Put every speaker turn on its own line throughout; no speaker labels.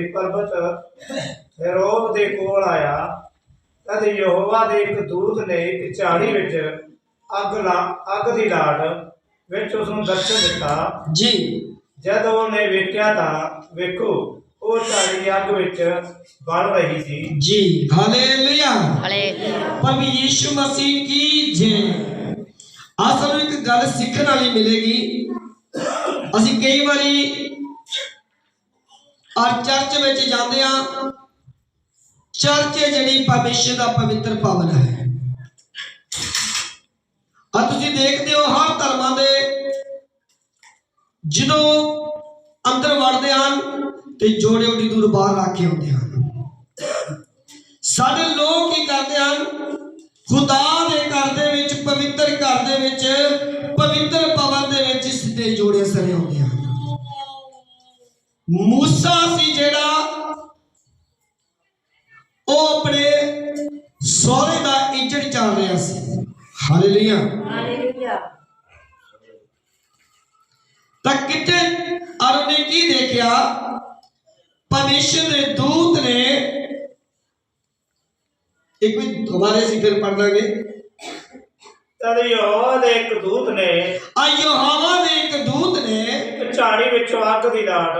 ਦੇ ਪਰਬਤ ਹੈਰੋਬ ਦੇ ਕੋਲ ਆਇਆ। ਤਦ ਯਹੋਵਾ ਦੇ ਇੱਕ ਦੂਤ ਨੇ ਇੱਕ ਝਾੜੀ ਵਿੱਚ ਅੱਗ ਲਾ ਅੱਗ ਦੀ ਲਾਟ ਵਿੱਚ ਉਸ ਨੂੰ ਦਰਸ਼ਨ ਦਿੱਤਾ।
ਜੀ।
ਜਦ ਉਹਨੇ ਵੇਖਿਆ ਤਾਂ ਵੇਖੋ ਉਹ ਝਾੜੀ ਅੱਗ ਵਿੱਚ ਬਲ ਰਹੀ ਸੀ।
ਜੀ। ਹਾਲੇਲੂਇਆ।
ਹਾਲੇਲੂਇਆ।
ਪ੍ਰਭੂ ਯੀਸ਼ੂ ਮਸੀਹ ਕੀ ਜੈ ਆਹ ਸਾਨੂੰ ਇੱਕ ਗੱਲ ਸਿੱਖਣ ਵਾਲੀ ਮਿਲੇਗੀ। ਅਸੀਂ ਕਈ ਵਾਰੀ ਔਰ ਚਰਚ ਵਿੱਚ ਜਾਂਦੇ ਆ ਚਰਚ ਜਿਹੜੀ ਪਰਮੇਸ਼ਰ ਦਾ ਪਵਿੱਤਰ ਭਵਨ ਹੈ। ਆ ਤੁਸੀਂ ਦੇਖਦੇ ਹੋ ਹਰ ਧਰਮਾਂ ਦੇ ਜਦੋਂ ਅੰਦਰ ਵੜਦੇ ਹਨ ਤੇ ਜੋੜੇ ਉਡੀ ਦੂਰ ਬਾਹਰ ਰੱਖ ਕੇ ਆਉਂਦੇ ਹਨ। ਸਾਡੇ ਲੋਕ ਕੀ ਕਰਦੇ ਹਨ? ਖੁਦਾ ਦੇ ਘਰ ਦੇ ਵਿੱਚ, ਪਵਿੱਤਰ ਘਰ ਦੇ ਵਿੱਚ, ਪਵਿੱਤਰ ਭਵਨ ਦੇ ਵਿੱਚ ਸਿੱਧੇ ਜੋੜੇ ਸਰੇ ਆਉਂਦੇ ਮੂਸਾ ਸੀ ਜਿਹੜਾ ਉਹ ਆਪਣੇ ਸਹੁਰੇ ਦਾ ਇੱਜ਼ਤ ਚਾਹ ਰਿਹਾ ਸੀ। ਹਾਲੇਲੂਇਆ।
ਹਾਲੇਲੂਇਆ।
ਤਾਂ ਕਿਤੇ ਅਰ ਨੇ ਕੀ ਦੇਖਿਆ? ਪਰਮੇਸ਼ਰ ਦੇ ਦੂਤ ਨੇ ਇੱਕ ਵੀ ਹਮਾਰੇ ਸੀ ਫਿਰ ਪੜ ਲਾਂਗੇ।
ਤਦ ਯਹੋਵਾ ਦੇ ਇੱਕ ਦੂਤ ਨੇ
ਆ ਯੋਹਾਵਾ ਦੇ ਇੱਕ ਦੂਤ ਨੇ
ਝਾੜੀ ਵਿੱਚੋਂ ਅੱਗ ਦੀ ਲਾਟ।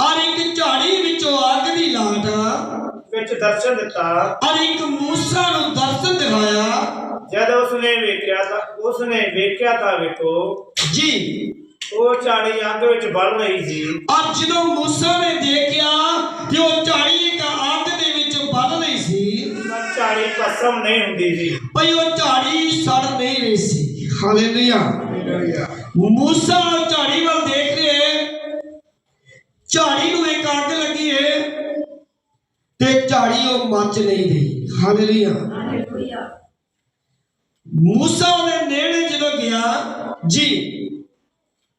ਔਰ ਇੱਕ ਝਾੜੀ ਵਿੱਚੋਂ ਅੱਗ ਦੀ ਲਾਟ।
ਵਿੱਚ ਦਰਸ਼ਨ ਦਿੱਤਾ।
ਔਰ ਇੱਕ ਮੂਸਾ ਨੂੰ ਦਰਸ਼ਨ ਦਿਖਾਇਆ
ਜਦ ਉਸਨੇ ਵੇਖਿਆ ਤਾਂ ਉਸਨੇ ਵੇਖਿਆ ਤਾਂ ਵੇਖੋ
ਜੀ।
ਉਹ ਝਾੜੀ ਅੱਗ ਵਿੱਚ ਬਲ ਰਹੀ ਸੀ।
ਔਰ ਜਦੋਂ ਮੂਸਾ ਨੇ ਦੇਖਿਆ ਕਿ ਉਹ ਝਾੜੀ ਇੱਕ ਅੱਗ ਦੇ ਵਿੱਚ ਵੱਧ ਰਹੀ ਸੀ
ਤਾਂ ਝਾੜੀ ਭਸਮ ਨਹੀਂ ਹੁੰਦੀ ਸੀ।
ਭਈ ਉਹ ਝਾੜੀ ਸੜ ਨਹੀਂ ਰਹੀ ਸੀ। ਹਾਲੇਲੂਇਆ ਮੂਸਾ ਉਹ ਝਾੜੀ ਵੱਲ ਦੇਖ ਰਿਹਾ ਹੈ। ਝਾੜੀ ਨੂੰ ਇੱਕ ਅੱਗ ਲੱਗੀ ਹੈ। ਤੇ ਝਾੜੀ ਉਹ ਮੱਚ ਨਹੀਂ ਰਹੀ। ਹਾਲੇਲੂਇਆ।
ਹਾਲੇਲੂਇਆ।
ਮੂਸਾ ਉਹਦੇ ਨੇੜੇ ਜਦੋਂ ਗਿਆ ਜੀ।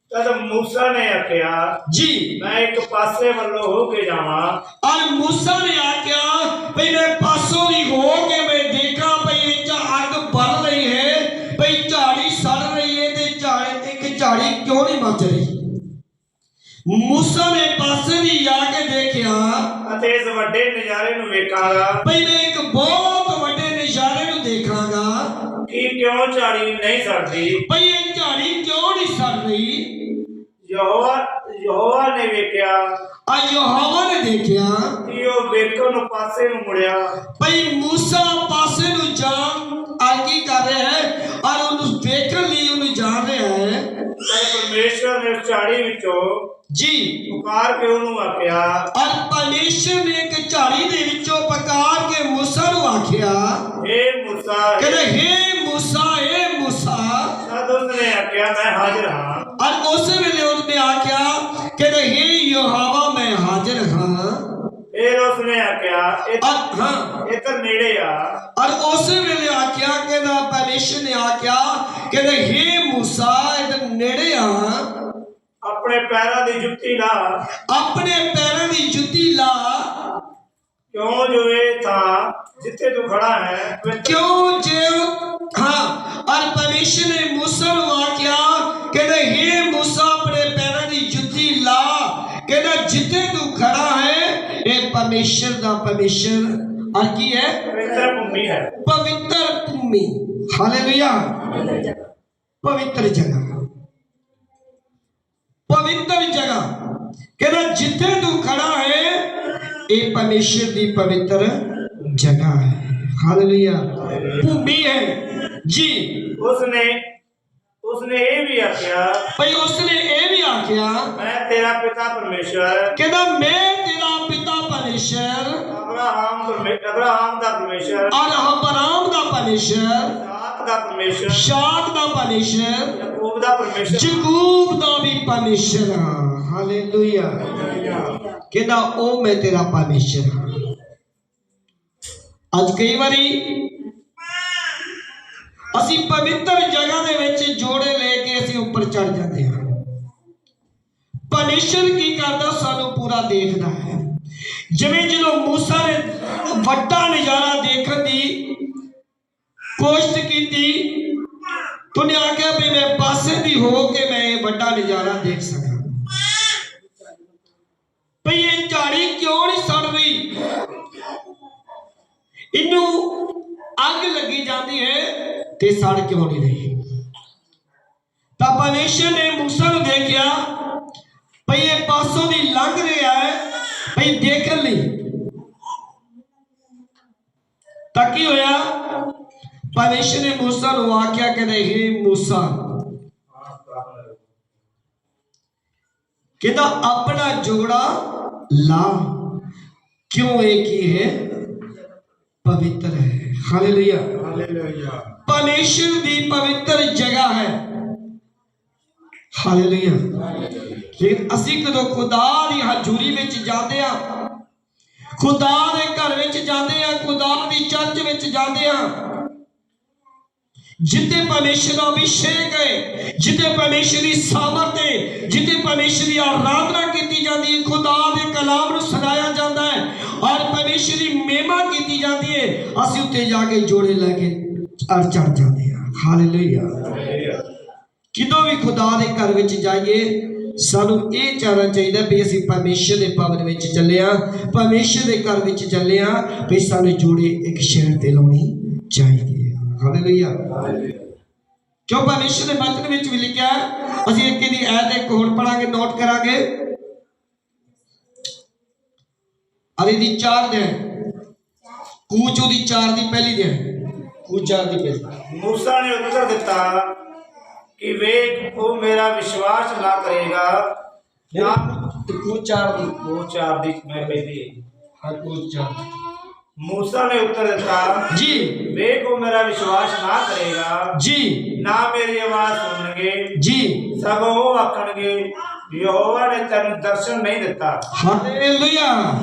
ਤਦ ਮੂਸਾ ਨੇ ਆਖਿਆ
ਜੀ।
ਮੈਂ ਇੱਕ ਪਾਸੇ ਵੱਲੋਂ ਹੋ ਕੇ ਜਾਵਾਂ।
ਔਰ ਮੂਸਾ ਨੇ ਆਖਿਆ ਭਈ ਮੈਂ ਪਾਸੋਂ ਦੀ ਹੋ ਕੇ ਮੈਂ ਦੇਖਾਂ ਮੱਚ ਰਹੀ। ਮੂਸਾ ਨੇ ਪਾਸੇ ਦੀ ਜਾ ਕੇ ਦੇਖਿਆ।
ਅਤੇ ਇਸ ਵੱਡੇ ਨਜ਼ਾਰੇ ਨੂੰ ਵੇਖਾਂਗਾ।
ਭਈ ਮੈਂ ਇੱਕ ਬਹੁਤ ਵੱਡੇ ਨਜ਼ਾਰੇ ਨੂੰ ਦੇਖਾਂਗਾ।
ਕਿ ਕਿਉਂ ਝਾੜੀ ਨਹੀਂ ਸੜਦੀ?
ਭਈ ਇਹ ਝਾੜੀ ਕਿਉਂ ਨਹੀਂ ਸੜ ਰਹੀ?
ਯਹੋਵਾ ਯਹੋਵਾ ਨੇ ਵੇਖਿਆ।
ਆ ਯੋਹਾਵਾ ਨੇ ਦੇਖਿਆ।
ਕਿ ਉਹ ਵੇਖਣ ਨੂੰ ਪਾਸੇ ਨੂੰ ਮੁੜਿਆ।
ਭਈ ਮੂਸਾ ਪਾਸੇ ਨੂੰ ਜਾ। ਆ ਕੀ ਕਰ ਰਿਹਾ ਹੈ ਔਰ ਉਹਨੂੰ ਦੇਖਣ ਲਈ ਉਹਨੂੰ ਜਾਣ ਰਿਹਾ ਹੈ
ਤਦ ਪਰਮੇਸ਼ਵਰ ਨੇ ਉਸ ਝਾੜੀ ਵਿੱਚੋਂ
ਜੀ।
ਪੁਕਾਰ ਕੇ ਉਹਨੂੰ ਆਖਿਆ
ਔਰ ਪਰਮੇਸ਼ਰ ਨੇ ਇੱਕ ਝਾੜੀ ਦੇ ਵਿੱਚੋਂ ਪਕਾਰ ਕੇ ਮੂਸਾ ਨੂੰ ਆਖਿਆ
ਏ ਮੂਸਾ
ਕਹਿੰਦੇ ਹੇ ਮੂਸਾ ਏ ਮੂਸਾ।
ਤਦ ਉਸਨੇ ਆਖਿਆ ਮੈਂ ਹਾਜ਼ਰ ਹਾਂ।
ਔਰ ਉਸ ਵੇਲੇ ਉਹਨੇ ਆਖਿਆ ਕਹਿੰਦੇ ਹੇ ਯੋਹਾਵਾ ਮੈਂ ਹਾਜ਼ਰ ਹਾਂ।
ਫਿਰ ਉਸਨੇ ਆਖਿਆ
ਔਰ ਹਾਂ।
ਇੱਧਰ ਨੇੜੇ ਆ।
ਔਰ ਉਸ ਵੇਲੇ ਆਖਿਆ ਕਹਿੰਦਾ ਪਰਮੇਸ਼ਰ ਨੇ ਆਖਿਆ ਕਹਿੰਦੇ ਹੇ ਮੂਸਾ ਇਹਦੇ ਨੇੜੇ ਆ
ਆਪਣੇ ਪੈਰਾਂ ਦੀ ਜੁੱਤੀ ਲਾ।
ਆਪਣੇ ਪੈਰਾਂ ਦੀ ਜੁੱਤੀ ਲਾ।
ਕਿਉਂ ਜੋ ਇਹ ਥਾਂ ਜਿੱਥੇ ਤੂੰ ਖੜਾ ਹੈ ਵਿੱਚ
ਕਿਉਂ ਜੇ ਹਾਂ ਔਰ ਪਰਮੇਸ਼ਰ ਨੇ ਮੂਸਾ ਨੂੰ ਆਖਿਆ ਕਹਿੰਦੇ ਹੇ ਮੂਸਾ ਆਪਣੇ ਪੈਰਾਂ ਦੀ ਜੁੱਤੀ ਲਾ। ਕਹਿੰਦਾ ਜਿੱਥੇ ਤੂੰ ਖੜਾ ਹੈ ਇਹ ਪਰਮੇਸ਼ਰ ਦਾ ਪਰਮੇਸ਼ਰ। ਔਰ ਕੀ ਹੈ?
ਪਵਿੱਤਰ ਭੂਮੀ ਹੈ।
ਪਵਿੱਤਰ ਭੂਮੀ। ਹਾਲੇਲੂਇਆ
ਪਵਿੱਤਰ ਜਗ੍ਹਾ।
ਕਹਿੰਦਾ ਜਿੱਥੇ ਤੂੰ ਖੜਾ ਹੈ ਇਹ ਪਰਮੇਸ਼ਰ ਦੀ ਪਵਿੱਤਰ ਜਗ੍ਹਾ ਹੈ। ਹਾਲੇਲੂਇਆ ਭੂਮੀ ਹੈ। ਜੀ।
ਉਸਨੇ ਉਸਨੇ ਇਹ ਵੀ ਆਖਿਆ
ਭਈ ਉਸਨੇ ਇਹ ਵੀ ਆਖਿਆ
ਮੈਂ ਤੇਰਾ ਪਿਤਾ ਪਰਮੇਸ਼ਵਰ
ਕਹਿੰਦਾ ਮੈਂ ਤੇਰਾ ਪਿਤਾ ਪਰਮੇਸ਼ਰ।
ਅਬਰਾਹਮ ਪਰਮੇ- ਅਬਰਾਹਮ ਦਾ ਪਰਮੇਸ਼ਵਰ
ਔਰ ਅਬਰਾਮ ਦਾ ਪਰਮੇਸ਼ਰ।
ਦਾ ਪਰਮੇਸ਼ਵਰ
ਸ਼ਾਕ ਦਾ ਪਰਮੇਸ਼ਰ।
ਯਾਕੂਬ ਦਾ ਪਰਮੇਸ਼ਵਰ
ਯਕੂਬ ਦਾ ਵੀ ਪਰਮੇਸ਼ਰ ਹਾਲੇਲੂਇਆ। ਕਹਿੰਦਾ ਉਹ ਮੈਂ ਤੇਰਾ ਪਰਮੇਸ਼ਰ ਅੱਜ ਕਈ ਵਾਰੀ ਅਸੀਂ ਪਵਿੱਤਰ ਜਗ੍ਹਾ ਦੇ ਵਿੱਚ ਜੋੜੇ ਲੈ ਕੇ ਅਸੀਂ ਉੱਪਰ ਚੜ ਜਾਂਦੇ ਹਾਂ। ਪਰਮੇਸ਼ਰ ਕੀ ਕਰਦਾ? ਸਾਨੂੰ ਪੂਰਾ ਦੇਖਦਾ ਹੈ। ਜਿਵੇਂ ਜਦੋਂ ਮੂਸਾ ਨੇ ਵੱਡਾ ਨਜ਼ਾਰਾ ਦੇਖਣ ਦੀ ਕੋਸ਼ਿਸ਼ ਕੀਤੀ। ਤੂੰ ਆਖਿਆ ਵੀ ਮੈਂ ਪਾਸੇ ਦੀ ਹੋ ਕੇ ਮੈਂ ਇਹ ਵੱਡਾ ਨਜ਼ਾਰਾ ਦੇਖ ਸਕਾਂ। ਭਈ ਇਹ ਝਾੜੀ ਕਿਉਂ ਨਹੀਂ ਸੜ ਰਹੀ? ਇਹਨੂੰ ਅੱਗ ਲੱਗੀ ਜਾਂਦੀ ਹੈ ਤੇ ਸੜ ਕਿਉਂ ਨਹੀਂ ਰਹੀ? ਤਾਂ ਪਰਮੇਸ਼ਰ ਨੇ ਮੂਸਾ ਨੂੰ ਦੇਖਿਆ, ਭਈ ਇਹ ਪਾਸੋਂ ਦੀ ਲੰਘ ਰਿਹਾ ਹੈ, ਭਈ ਦੇਖਣ ਲਈ। ਤਾਂ ਕੀ ਹੋਇਆ? ਪਰਮੇਸ਼ਰ ਨੇ ਮੂਸਾ ਨੂੰ ਆਖਿਆ ਕਹਿੰਦੇ ਹੇ ਮੂਸਾ। ਕਹਿੰਦਾ ਆਪਣਾ ਜੋੜਾ ਲਾ। ਕਿਉਂ ਇਹ ਕੀ ਹੈ? ਪਵਿੱਤਰ ਹੈ। ਹਾਲੇਲੂਇਆ।
ਹਾਲੇਲੂਇਆ।
ਪਰਮੇਸ਼ਰ ਦੀ ਪਵਿੱਤਰ ਜਗ੍ਹਾ ਹੈ। ਹਾਲੇਲੂਇਆ। ਲੇਕਿਨ ਅਸੀਂ ਕਦੋਂ ਖੁਦਾ ਦੀ ਹਜ਼ੂਰੀ ਵਿੱਚ ਜਾਂਦੇ ਆ ਖੁਦਾ ਦੇ ਘਰ ਵਿੱਚ ਜਾਂਦੇ ਆ ਖੁਦਾ ਦੀ ਚਰਚ ਵਿੱਚ ਜਾਂਦੇ ਆ ਜਿੱਥੇ ਪਰਮੇਸ਼ਰ ਦਾ ਅਭਿਸ਼ੇਕ ਹੈ, ਜਿੱਥੇ ਪਰਮੇਸ਼ਰ ਦੀ ਸਾਮਰਥ ਹੈ, ਜਿੱਥੇ ਪਰਮੇਸ਼ਰ ਦੀ ਆਰਾਧਨਾ ਕੀਤੀ ਜਾਂਦੀ ਹੈ, ਖੁਦਾ ਦੇ ਕਲਾਮ ਨੂੰ ਸੁਣਾਇਆ ਜਾਂਦਾ ਹੈ, ਔਰ ਪਰਮੇਸ਼ਰ ਦੀ ਮਹਿਮਾ ਕੀਤੀ ਜਾਂਦੀ ਹੈ, ਅਸੀਂ ਉੱਥੇ ਜਾ ਕੇ ਜੋੜੇ ਲੈ ਕੇ ਅਰ ਚੜ ਜਾਂਦੇ ਹਾਂ। ਹਾਲੇਲੂਇਆ ਕਿਦੋਂ ਵੀ ਖੁਦਾ ਦੇ ਘਰ ਵਿੱਚ ਜਾਈਏ, ਸਾਨੂੰ ਇਹ ਚਾਹਣਾ ਚਾਹੀਦਾ ਵੀ ਅਸੀਂ ਪਰਮੇਸ਼ਰ ਦੇ ਭਵਨ ਵਿੱਚ ਚੱਲੇ ਆ ਪਰਮੇਸ਼ਰ ਦੇ ਘਰ ਵਿੱਚ ਚੱਲੇ ਆ ਵੀ ਸਾਨੂੰ ਜੋੜੇ ਇੱਕ ਸ਼ਹਿਰ ਤੇ ਲਾਉਣੀ ਚਾਹੀਦੀ ਹੈ। ਹਾਲੇਲੂਇਆ ਕਿਉਂ ਪਰਮੇਸ਼ਰ ਦੇ ਬਚਨ ਵਿੱਚ ਵੀ ਲਿਖਿਆ ਅਸੀਂ ਇੱਕ ਦੀ ਐਤ ਇੱਕ ਹੋਰ ਪੜਾਂਗੇ ਨੋਟ ਕਰਾਂਗੇ। ਅਰੇ ਦੀ ਚਾਰ ਦੇ ਕੂਚ ਉਹਦੀ ਚਾਰ ਦੀ ਪਹਿਲੀ ਦੇ ਕੂਚ ਚਾਰ ਦੀ ਪਹਿਲੀ।
ਮੂਸਾ ਨੇ ਉੱਤਰ ਦਿੱਤਾ ਕਿ ਵੇਖ ਉਹ ਮੇਰਾ ਵਿਸ਼ਵਾਸ ਨਾ ਕਰੇਗਾ। ਨਾ
ਕੂਚ ਚਾਰ ਦੀ।
ਉਹ ਚਾਰ ਦੀ ਮੈਂ ਪਹਿਲੀ
ਹਾਂ। ਕੂਚ ਚਾਰ
ਮੂਸਾ ਨੇ ਉੱਤਰ ਦਿੱਤਾ
ਜੀ।
ਵੇਖ ਉਹ ਮੇਰਾ ਵਿਸ਼ਵਾਸ ਨਾ ਕਰੇਗਾ।
ਜੀ।
ਨਾ ਮੇਰੀ ਆਵਾਜ਼ ਸੁਣਨਗੇ।
ਜੀ।
ਸਗੋਂ ਉਹ ਆਖਣਗੇ ਯਹੋਵਾ ਨੇ ਤੈਨੂੰ ਦਰਸ਼ਨ ਨਹੀਂ ਦਿੱਤਾ।
ਹਾਲੇਲੂਇਆ।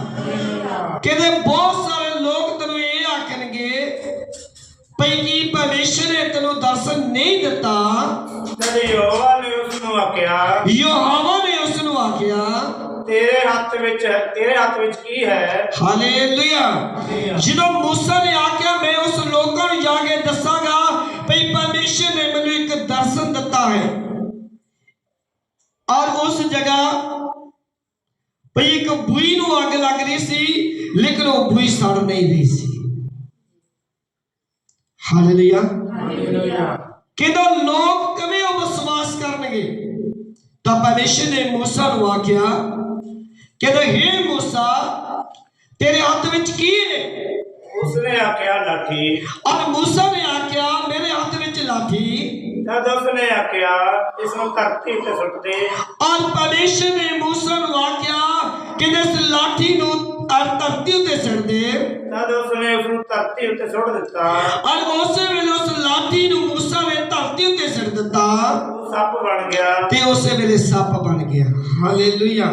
ਕਹਿੰਦੇ ਬਹੁਤ ਸਾਰੇ ਲੋਕ ਤੈਨੂੰ ਇਹ ਆਖਣਗੇ ਭਈ ਕੀ ਪਰਮੇਸ਼ਰ ਨੇ ਤੈਨੂੰ ਦਰਸ਼ਨ ਨਹੀਂ ਦਿੱਤਾ?
ਤਦ ਯਹੋਵਾ ਨੇ ਉਸ ਨੂੰ ਆਖਿਆ
ਯਹੋਵਾ ਨੇ ਉਸ ਨੂੰ ਆਖਿਆ
ਤੇਰੇ ਹੱਥ ਵਿੱਚ ਤੇਰੇ ਹੱਥ ਵਿੱਚ ਕੀ ਹੈ?
ਹਾਲੇਲੂਇਆ ਜਦੋਂ ਮੂਸਾ ਨੇ ਆਖਿਆ ਮੈਂ ਉਸ ਲੋਕਾਂ ਨੂੰ ਜਾ ਕੇ ਦੱਸਾਂਗਾ ਭਈ ਪਰਮੇਸ਼ਰ ਨੇ ਮੈਨੂੰ ਇੱਕ ਦਰਸ਼ਨ ਦਿੱਤਾ ਹੈ। ਔਰ ਉਸ ਜਗ੍ਹਾ ਭਈ ਇੱਕ ਬੂਈ ਨੂੰ ਅੱਗ ਲੱਗ ਰਹੀ ਸੀ ਲੇਕਿਨ ਉਹ ਬੂਈ ਸੜ ਨਹੀਂ ਰਹੀ ਸੀ। ਹਾਲੇਲੂਇਆ ਕਿਦੋਂ ਲੋਕ ਕਿਵੇਂ ਉਹ ਵਿਸ਼ਵਾਸ ਕਰਨਗੇ? ਤਾਂ ਪਰਮੇਸ਼ਰ ਨੇ ਮੂਸਾ ਨੂੰ ਆਖਿਆ ਕਹਿੰਦਾ ਹੇ ਮੂਸਾ ਤੇਰੇ ਹੱਥ ਵਿੱਚ ਕੀ ਹੈ
ਉਸਨੇ ਆਖਿਆ ਲਾਠੀ।
ਔਰ ਮੂਸਾ ਨੇ ਆਖਿਆ ਮੇਰੇ ਹੱਥ ਵਿੱਚ ਲਾਠੀ।
ਤਦ ਉਸਨੇ ਆਖਿਆ ਇਸ ਨੂੰ ਧਰਤੀ ਉੱਤੇ ਸੁੱਟ ਦੇ।
ਔਰ ਪਰਮੇਸ਼ਰ ਨੇ ਮੂਸਾ ਨੂੰ ਆਖਿਆ ਕਿ ਇਸ ਲਾਠੀ ਨੂੰ ਔਰ ਧਰਤੀ ਉੱਤੇ ਸਿੱਟ ਦੇ।
ਤਦ ਉਸਨੇ ਉਸ ਨੂੰ ਧਰਤੀ ਉੱਤੇ ਸੁੱਟ ਦਿੱਤਾ
ਔਰ ਉਸੇ ਵੇਲੇ ਉਸ ਲਾਠੀ ਨੂੰ ਮੂਸਾ ਨੇ ਧਰਤੀ ਉੱਤੇ ਸਿੱਟ ਦਿੱਤਾ।
ਸੱਪ ਬਣ ਗਿਆ।
ਤੇ ਉਸੇ ਵੇਲੇ ਸੱਪ ਬਣ ਗਿਆ। ਹਾਲੇਲੂਇਆ।